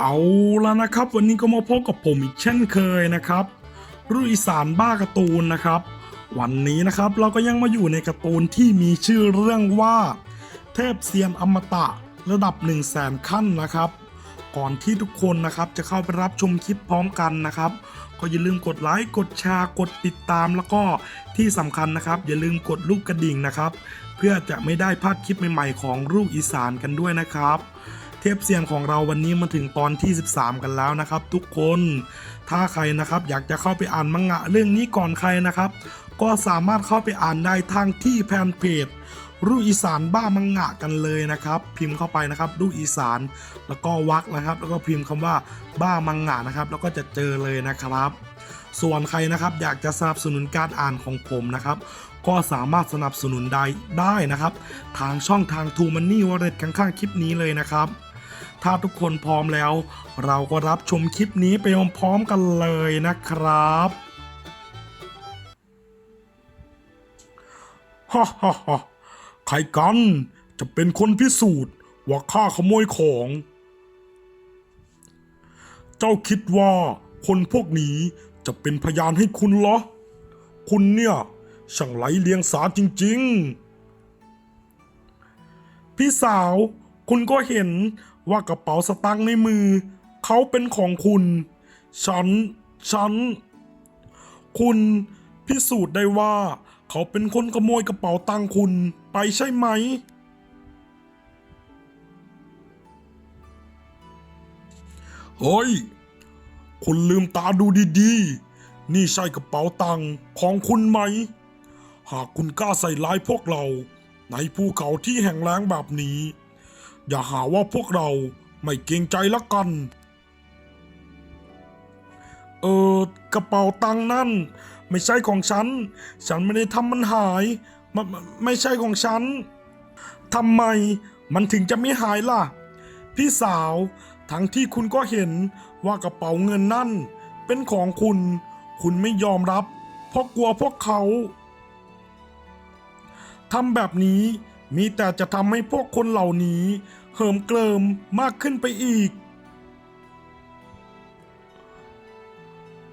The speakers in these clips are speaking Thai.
เอาละนะครับ วันนี้ก็มาพบกับผมอีกเช่นเคยนะครับรุ่อีสานบ้าการ์ตูนนะครับ วันนี้นะครับเราก็ยังมาอยู่ในการ์ตูนที่มีชื่อเรื่องว่า เทพเซียนอมตะระดับ1 0 0 0 0แสนขั้นนะครับ ก่อนที่ทุกคนนะครับจะเข้าไปรับชมคลิปพร้อมกันนะครับ ก็อย่าลืมกดไลค์กดแชร์กดติดตามแล้วก็ที่สำคัญนะครับ อย่าลืมกดลูกกระดิ่งนะครับ เพื่อจะไม่ได้พลาดคลิปใหม่ๆของลูกอีสานกันด้วยนะครับ เทพเซียนของเราวันนี้มาถึงตอนที่ 13 กันแล้วนะครับ ทุกคนถ้าใครนะครับอยากจะเข้าไปอ่านมังงะเรื่องนี้ก่อนใครนะครับ ก็สามารถเข้าไปอ่านได้ทางที่แฟนเพจรูอีสานบ้ามังงะกันเลยนะครับ พิมพ์เข้าไปนะครับรูอีสานแล้วก็วักนะครับ แล้วก็พิมพ์คำว่าบ้ามังงะนะครับ แล้วก็จะเจอเลยนะครับ ส่วนใครนะครับอยากจะสนับสนุนการอ่านของผมนะครับ ก็สามารถสนับสนุนได้ได้นะครับ ทางช่องทางทูมันนี่วอลเล็ตข้างๆคลิปนี้เลยนะครับ ถ้าทุกคนพร้อมแล้ว เราก็รับชมคลิปนี้ไปพร้อมๆกันเลยนะครับฮ่าฮ่าฮ่าใครกันจะเป็นคนพิสูจน์ว่าข้าขโมยของ เจ้าคิดว่าคนพวกนี้จะเป็นพยานให้คุณเหรอ คุณเนี่ยช่างไหลเลียงสาจริง ๆ พี่สาว คุณก็เห็น ว่ากระเป๋าสตางค์ในมือ เขาเป็นของคุณ ฉัน ฉัน คุณพิสูจน์ได้ว่า เขาเป็นคนขโมยกระเป๋าตังค์คุณไปใช่ไหม เฮ้ย คุณลืมตาดูดีๆ นี่ใช่กระเป๋าตังค์ของคุณไหม หากคุณกล้าใส่ร้ายพวกเรา ในภูเขาที่แห่งแล้งแบบนี้ อย่าหาว่าพวกเราไม่เกรงใจละกัน เออกระเป๋าตังนั่น ไม่ใช่ของฉัน ฉันไม่ได้ทำมันหายมมไม่ใช่ของฉันทำไมมันถึงจะไม่หายล่ะ พี่สาว ทั้งที่คุณก็เห็นว่ากระเป๋าเงินนั่น เป็นของคุณ คุณไม่ยอมรับ เพราะกลัวพวกเขาทำแบบนี้มีแต่จะทำให้พวกคนเหล่านี้ เหิมเกลิมมากขึ้นไปอีก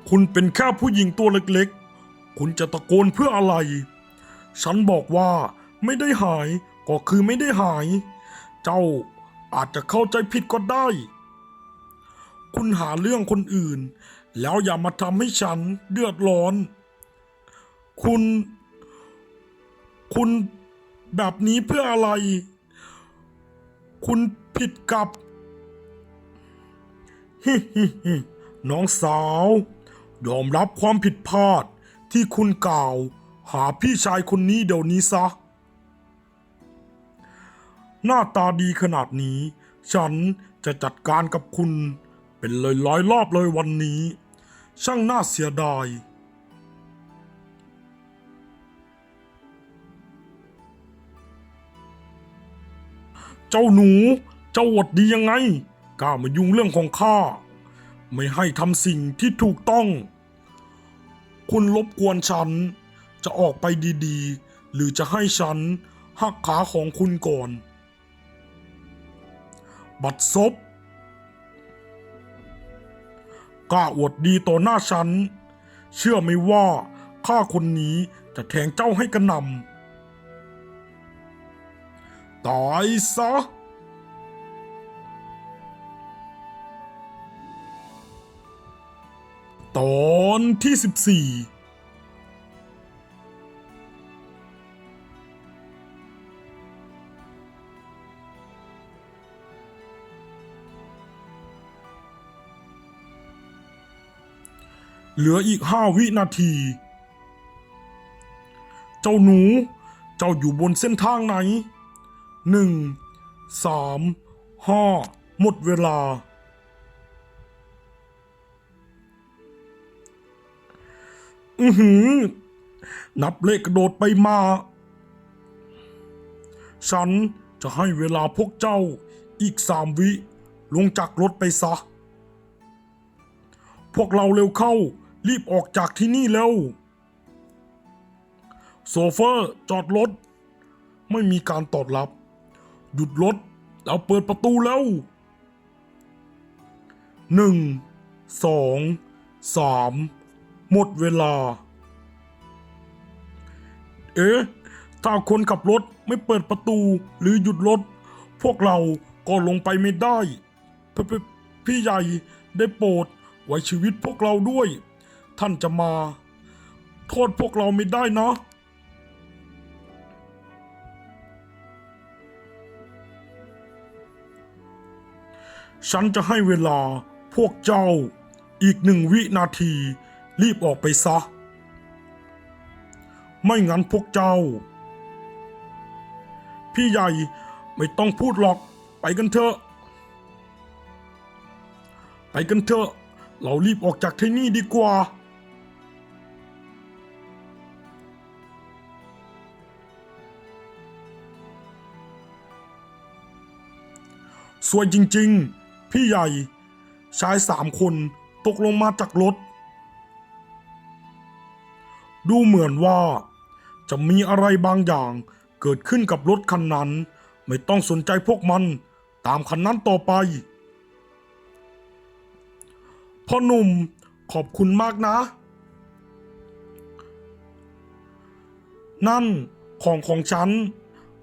คุณเป็นแค่ผู้หญิงตัวเล็กๆ คุณจะตะโกนเพื่ออะไร ฉันบอกว่าไม่ได้หายก็คือไม่ได้หาย เจ้าอาจจะเข้าใจผิดก็ได้ คุณหาเรื่องคนอื่น แล้วอย่ามาทำให้ฉันเดือดร้อน คุณ คุณแบบนี้เพื่ออะไร คุณผิดกับฮิฮิฮิน้องสาว ยอมรับความผิดพลาดที่คุณกล่าว หาพี่ชายคนนี้เดี๋ยวนี้ซะ หน้าตาดีขนาดนี้ ฉันจะจัดการกับคุณ เป็นเลยร้อยรอบเลยวันนี้ ช่างน่าเสียดาย จ้าหนู เจ้าหวดดียังไงกล้ามายุ่งเรื่องของข้า ไม่ให้ทำสิ่งที่ถูกต้อง คุณรบกวนฉัน จะออกไปดีๆ หรือจะให้ฉันหักขาของคุณก่อน บัดซบกล้าอวดดีต่อหน้าฉัน เชื่อไหมว่าข้าคนนี้จะแทงเจ้าให้กระหน่ำ ตายซะ ตอนที่สิบสี่เหลืออีกห้าวินาที เจ้าหนู เจ้าอยู่บนเส้นทางไหน หนึ่งสามห้าหมดเวลา อือหือ นับเลขกระโดดไปมา ฉันจะให้เวลาพวกเจ้าอีกสามวิ ลงจากรถไปซะ พวกเราเร็วเข้า รีบออกจากที่นี่แล้วโซเฟอร์จอดรถ ไม่มีการตอบรับ หยุดรถแล้วเปิดประตูแล้วหนึ่งสองสามหมดเวลา เอ๊ะ ถ้าคนขับรถไม่เปิดประตูหรือหยุดรถ พวกเราก็ลงไปไม่ได้ พพพี่ใหญ่ได้โปรดไว้ชีวิตพวกเราด้วย ท่านจะมา โทษพวกเราไม่ได้นะ ฉันจะให้เวลาพวกเจ้าอีกหนึ่งวินาที รีบออกไปซะ ไม่งั้นพวกเจ้า พี่ใหญ่ไม่ต้องพูดหรอกไปกันเถอะ ไปกันเถอะ เรารีบออกจากที่นี่ดีกว่า สวยจริง ๆ พี่ใหญ่ ชายสามคนตกลงมาจากรถ ดูเหมือนว่า จะมีอะไรบางอย่างเกิดขึ้นกับรถคันนั้น ไม่ต้องสนใจพวกมันตามคันนั้นต่อไปพ่อหนุ่มขอบคุณมากนะ นั่นของของฉัน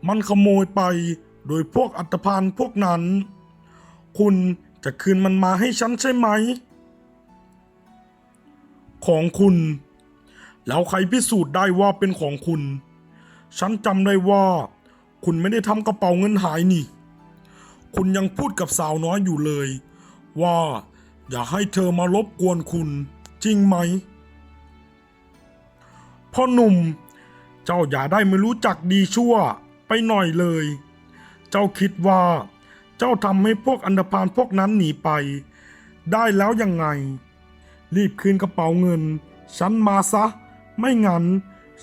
มันขโมยไปโดยพวกอัตภานพวกนั้น คุณจะคืนมันมาให้ฉันใช่ไหม ของคุณ แล้วใครพิสูจน์ได้ว่าเป็นของคุณ ฉันจำได้ว่า คุณไม่ได้ทำกระเป๋าเงินหายนี่ คุณยังพูดกับสาวน้อยอยู่เลย ว่าอย่าให้เธอมารบกวนคุณ จริงไหมพ่อหนุ่ม เจ้าอย่าได้ไม่รู้จักดีชั่วไปหน่อยเลย เจ้าคิดว่า เจ้าทำให้พวกอันธพาลพวกนั้นหนีไป ได้แล้วยังไง รีบคืนกระเป๋าเงิน ฉันมาซะ ไม่งั้น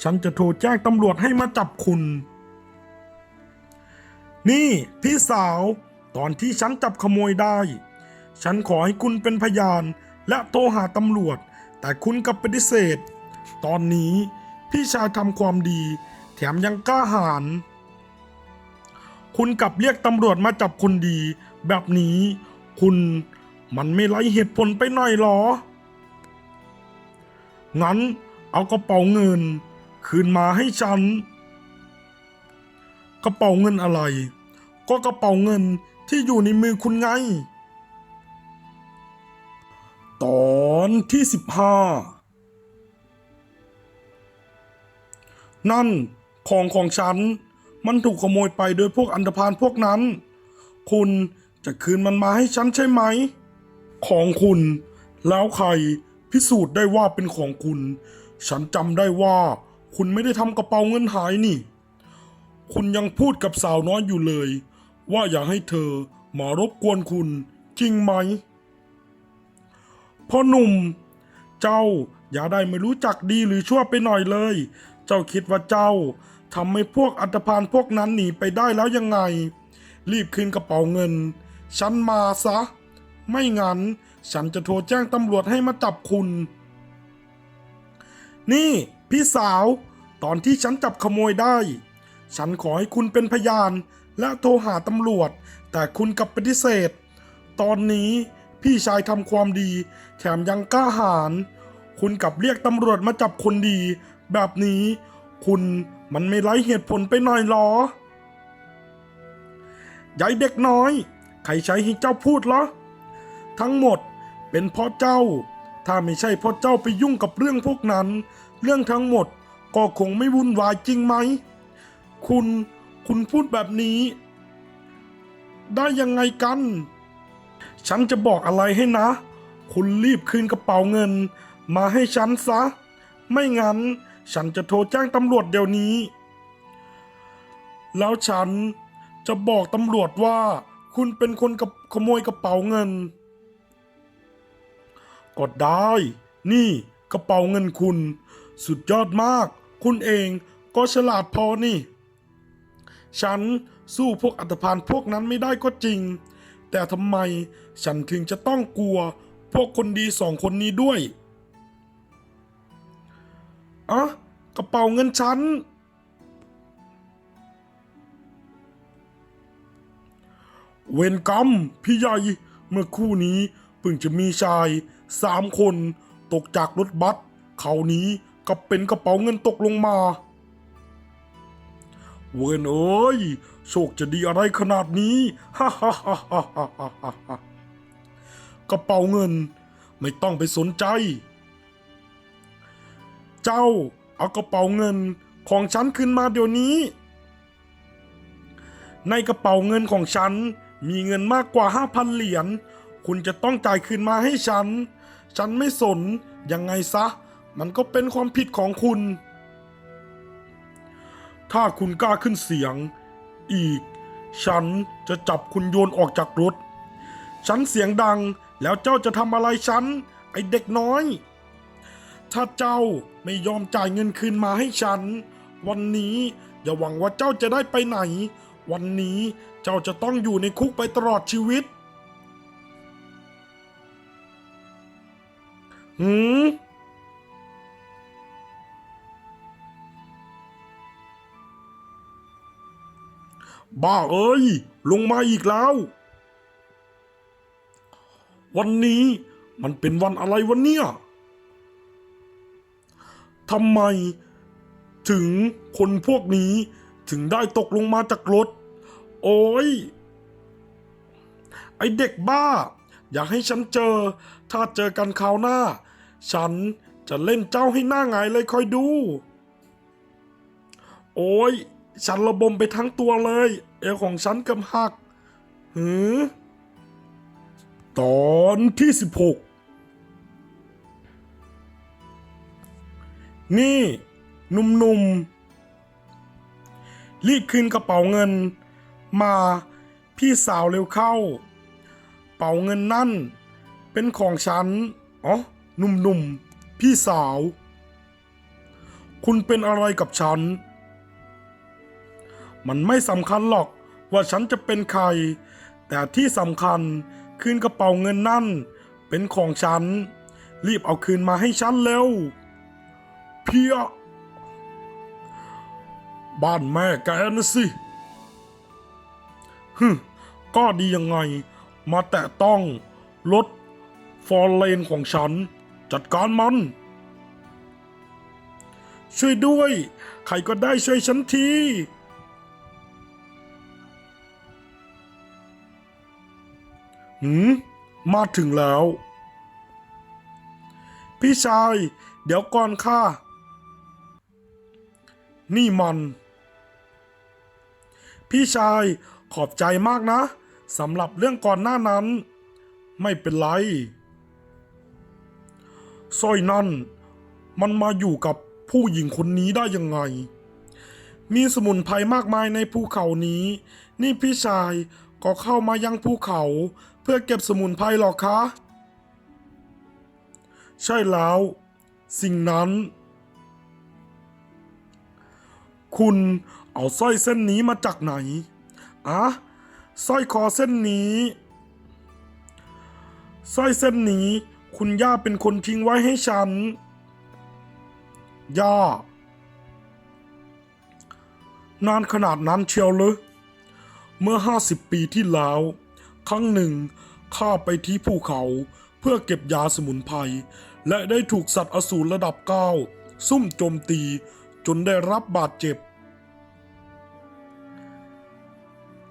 ฉันจะโทรแจ้งตำรวจให้มาจับคุณ นี่พี่สาว ตอนที่ฉันจับขโมยได้ ฉันขอให้คุณเป็นพยานและโทรหาตำรวจ แต่คุณกลับปฏิเสธ ตอนนี้พี่ชายทำความดี แถมยังกล้าหาญ คุณกลับเรียกตำรวจมาจับคนดี แบบนี้ คุณมันไม่ไร้เหตุผลไปหน่อยหรอ งั้นเอากระเป๋าเงิน คืนมาให้ฉัน กระเป๋าเงินอะไร ก็กระเป๋าเงินที่อยู่ในมือคุณไง ตอนที่สิบห้านั่นของของฉัน มันถูกขโมยไปโดยพวกอันธพาลพวกนั้น คุณจะคืนมันมาให้ฉันใช่ไหม ของคุณ แล้วใครพิสูจน์ได้ว่าเป็นของคุณ ฉันจำได้ว่า คุณไม่ได้ทำกระเป๋าเงินหายนี่ คุณยังพูดกับสาวน้อยอยู่เลย ว่าอย่าให้เธอมารบกวนคุณจริงไหมพ่อหนุ่ม เจ้าอย่าได้ไม่รู้จักดีหรือชั่วไปหน่อยเลย เจ้าคิดว่าเจ้า ทำให้พวกอัตภานพวกนั้นหนีไปได้แล้วยังไง รีบคืนกระเป๋าเงิน ฉันมาซะ ไม่งั้น ฉันจะโทรแจ้งตำรวจให้มาจับคุณ นี่พี่สาว ตอนที่ฉันจับขโมยได้ ฉันขอให้คุณเป็นพยาน และโทรหาตำรวจ แต่คุณกลับปฏิเสธ ตอนนี้พี่ชายทำความดี แถมยังกล้าหาญคุณกลับเรียกตำรวจมาจับคนดี แบบนี้คุณ มันไม่ไร้เหตุผลไปหน่อยหรอยายเด็กน้อย ใครใช้ให้เจ้าพูดเหรอ ทั้งหมดเป็นเพราะเจ้า ถ้าไม่ใช่เพราะเจ้าไปยุ่งกับเรื่องพวกนั้น เรื่องทั้งหมดก็คงไม่วุ่นวายจริงไหม คุณ คุณพูดแบบนี้ ได้ยังไงกัน ฉันจะบอกอะไรให้นะ คุณรีบคืนกระเป๋าเงิน มาให้ฉันซะ ไม่งั้น ฉันจะโทรแจ้งตำรวจเดี๋ยวนี้ แล้วฉันจะบอกตำรวจว่า คุณเป็นคนกับขโมยกระเป๋าเงิน ก็ได้ นี่กระเป๋าเงินคุณ สุดยอดมาก คุณเองก็ฉลาดพอนี่ ฉันสู้พวกอัตภานพวกนั้นไม่ได้ก็จริง แต่ทำไมฉันถึงจะต้องกลัว พวกคนดีสองคนนี้ด้วย อะกระเป๋าเงินฉัน เวรกรรมพี่ใหญ่ เมื่อคู่นี้เพิ่งจะมีชายสามคนตกจากรถบัสครานี้ก็เป็นกระเป๋าเงินตกลงมา เวนเอ้ยโชคจะดีอะไรขนาดนี้ฮ่าฮ่าฮ่าฮ่าฮ่าฮ่ากระเป๋าเงินไม่ต้องไปสนใจ เจ้าเอากระเป๋าเงินของฉันขึ้นมาเดี๋ยวนี้ ในกระเป๋าเงินของฉันมีเงินมากกว่า5,000เหรียญ คุณจะต้องจ่ายคืนมาให้ฉัน ฉันไม่สน ยังไงซะ มันก็เป็นความผิดของคุณ ถ้าคุณกล้าขึ้นเสียง อีก ฉันจะจับคุณโยนออกจากรถ ฉันเสียงดังแล้วเจ้าจะทำอะไรฉัน ไอเด็กน้อย ถ้าเจ้าไม่ยอมจ่ายเงินคืนมาให้ฉัน วันนี้อย่าหวังว่าเจ้าจะได้ไปไหน วันนี้เจ้าจะต้องอยู่ในคุกไปตลอดชีวิต หืมบ้าเอ้ย ลงมาอีกแล้ว วันนี้มันเป็นวันอะไรวันเนี่ย ทำไม ถึงคนพวกนี้ถึงได้ตกลงมาจากรถ โอ้ย ไอเด็กบ้า อย่าให้ฉันเจอ ถ้าเจอกันคราวหน้า ฉันจะเล่นเจ้าให้หน้าหงายเลยคอยดู โอ้ย ฉันระบมไปทั้งตัวเลย เอวของฉันกำหัก หือ ตอนที่สิบหก นี่หนุ่มๆ รีบคืนกระเป๋าเงิน มาพี่สาวเร็วเข้า เป๋าเงินนั่น เป็นของฉัน อ๋อ หนุ่มๆ พี่สาว คุณเป็นอะไรกับฉัน มันไม่สำคัญหรอกว่าฉันจะเป็นใคร แต่ที่สำคัญคืนกระเป๋าเงินนั่น เป็นของฉัน รีบเอาคืนมาให้ฉันเร็ว เพีย บ้านแม่แกนะสิฮึก็ดียังไง มาแตะต้องรถฟอร์เลนของฉัน จัดการมัน ช่วยด้วย ใครก็ได้ช่วยฉันทีหืมมาถึงแล้ว พี่ชาย เดี๋ยวก่อนค่ะ นี่มัน พี่ชายขอบใจมากนะสำหรับเรื่องก่อนหน้านั้น ไม่เป็นไรสร้อยนั่น มันมาอยู่กับผู้หญิงคนนี้ได้ยังไง มีสมุนไพรมากมายในภูเขานี้ นี่พี่ชายก็เข้ามายังภูเขาเพื่อเก็บสมุนไพรหรอคะ ใช่แล้ว สิ่งนั้น คุณเอาสร้อยเส้นนี้มาจากไหนอะสร้อยคอเส้นนี้สร้อยเส้นนี้ คุณย่าเป็นคนทิ้งไว้ให้ฉัน ย่า นานขนาดนั้นเชียวเลยเมื่อห้าสิบปีที่แล้ว ครั้งหนึ่งข้าไปที่ภูเขาเพื่อเก็บยาสมุนไพรและได้ถูกสัตว์อสูรระดับเก้าซุ่มโจมตี นได้รับบาดเจ็บ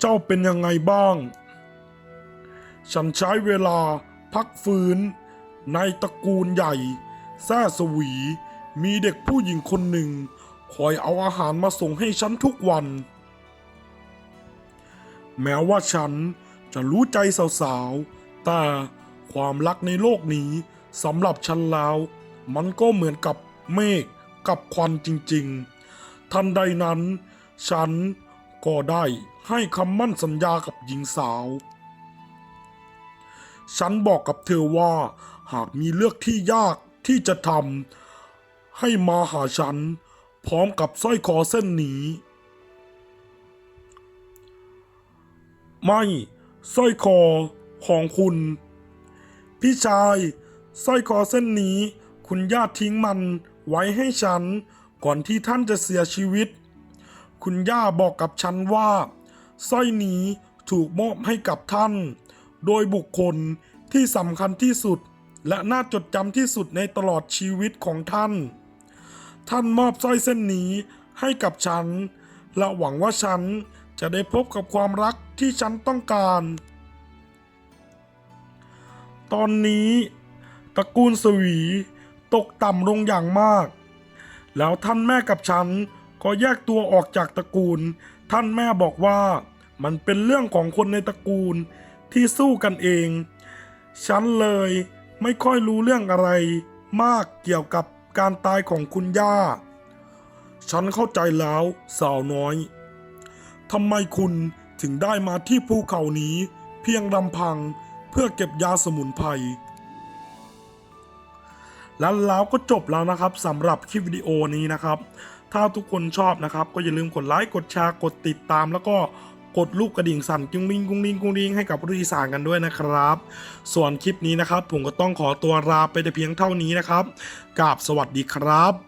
เจ้าเป็นยังไงบ้าง ฉันใช้เวลาพักฟื้น ในตระกูลใหญ่แซ่สวี มีเด็กผู้หญิงคนหนึ่ง คอยเอาอาหารมาส่งให้ฉันทุกวัน แม้ว่าฉันจะรู้ใจสาวๆ แต่ความรักในโลกนี้สำหรับฉันแล้ว มันก็เหมือนกับเมฆ กับควันจริงๆ ทันใดนั้น ฉันก็ได้ให้คำมั่นสัญญากับหญิงสาว ฉันบอกกับเธอว่าหากมีเลือกที่ยากที่จะทำให้มาหาฉัน พร้อมกับสร้อยคอเส้นนี้ ไม่สร้อยคอของคุณ พี่ชายสร้อยคอเส้นนี้ คุณญาติทิ้งมัน ไว้ให้ฉัน ก่อนที่ท่านจะเสียชีวิต คุณย่าบอกกับฉันว่าสร้อยนี้ถูกมอบให้กับท่าน โดยบุคคลที่สำคัญที่สุดและน่าจดจำที่สุดในตลอดชีวิตของท่าน ท่านมอบสร้อยเส้นนี้ให้กับฉัน และหวังว่าฉันจะได้พบกับความรักที่ฉันต้องการ ตอนนี้ ตระกูลสวี ตกต่ำลงอย่างมาก แล้วท่านแม่กับฉันก็แยกตัวออกจากตระกูล ท่านแม่บอกว่ามันเป็นเรื่องของคนในตระกูลที่สู้กันเอง ฉันเลยไม่ค่อยรู้เรื่องอะไร มากเกี่ยวกับการตายของคุณย่า ฉันเข้าใจแล้วสาวน้อย ทำไมคุณถึงได้มาที่ภูเขานี้ เพียงลำพังเพื่อเก็บยาสมุนไพร แล้วเราก็จบแล้วนะครับสำหรับคลิปวิดีโอนี้นะครับ ถ้าทุกคนชอบนะครับ ก็อย่าลืมกดไลค์กดแชร์กดติดตาม แล้วก็กดลูกกระดิ่งสั่นกุ้งลิงกุ้งลิงกุ้งลิงให้กับรุ่ยสานกันด้วยนะครับ ส่วนคลิปนี้นะครับ ผมก็ต้องขอตัวลาไปแต่เพียงเท่านี้นะครับกราบสวัสดีครับ